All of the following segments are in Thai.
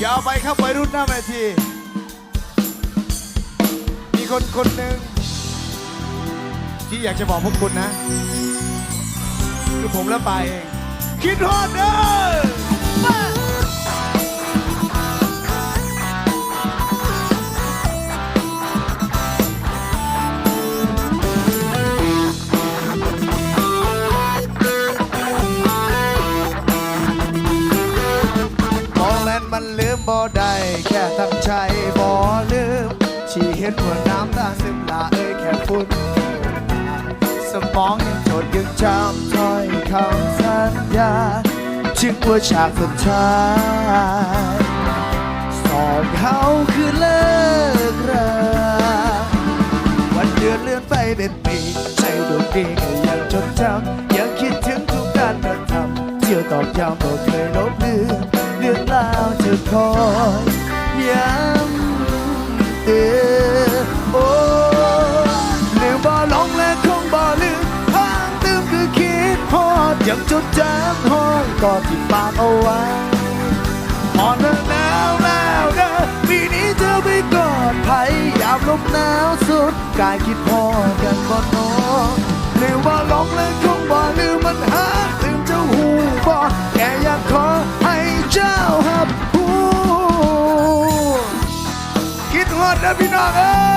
อย่าไปครับวัยรุ่นหน้าเวที มีคนคนหนึ่งที่อยากจะบอกพวกคุณนะ คือผมและปายเอง คิดฮอดเด้อ บ่ได้แค่ตั้งใจบ่ลืมชีเห็นว่าน้ำตาซึมลาเอ้ยแค่ฝุ่นสมองยังจดยังจำถ้อยคำสัญญาถึงว่าฉากสุดท้ายสองเขาคือเลิกราวันเดือนเลื่อนไปเป็นปีใจดวงดีก็ยังจดจำยังคิดถึงทุกการกระทำเที่ยวตอกย้ำบ่เคยลบลือ ล่าวจะคอยย้ำเตือนโอ้ลืมบ่หลงและคงบ่ลืมทางตืมคือคิดฮอดยังจดจำห้องกอดที่ปากเอาไว้อ่อนแล้วหนาวแล้วเด้อปีนี้เธอไปกอดไผยามลมหนาวสุดกายคิดพอกันก่อนนอนลืมว่หลงและคงบ่ลืม คิดฮอดน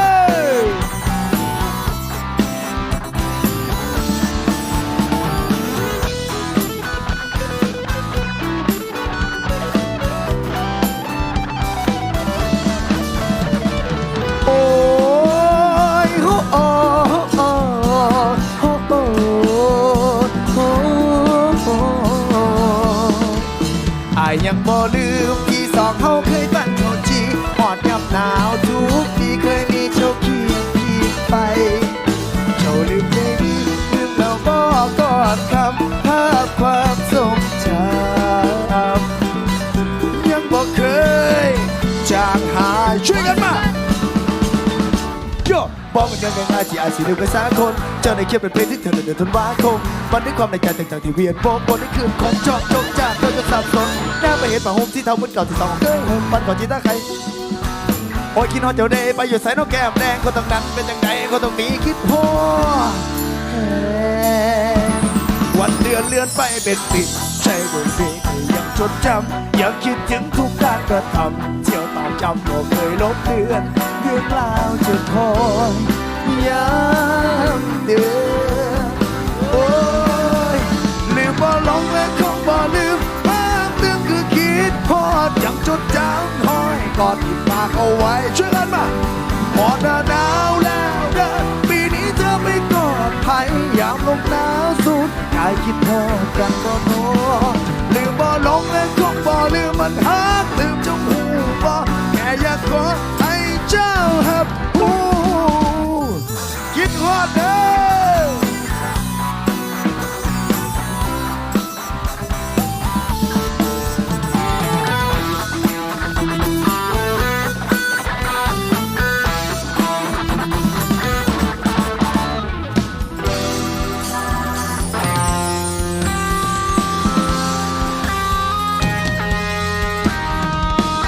ลืมเพลงนี้ลืมแล้วบอกกอนคำภาพความทรงจำยังบอกเคยจางหายช่วยกันมาโยบอกมันยังง่ายๆที่อาจสิลืมไปสักคน เจ้าในเขียนเป็นเพลงที่เธอเดือนธันวาคมมันด้วยความในใจต่างๆที่เวียนวนบนในคืนของจอบจงจากเธอจะสับสนแน่ไปเห็นผ้าห่มที่เท่าเหมือนเก่าที่สองของเห่มมันก่อนจีตาใคร อ้ยคิดฮอดเจ้าเดไปอยู่ใส่นกแก้มแดงคนต้องนั้นเป็นจังไงก็ต้องมีคิดฮอวันเดือนเลื่อนไปเป็นปีใจดวงดียังจดจำยังคิดถึงทุกการกระทำเที่ยวตอกจำบ่เคยลบเลือนเรื่องราวจะคอยย้ำเตือน คิดเธอกันบ่โนลืมบ่ลงและคงบ่ลืมมันหักลืมจมูกบ่แค่อยากกอด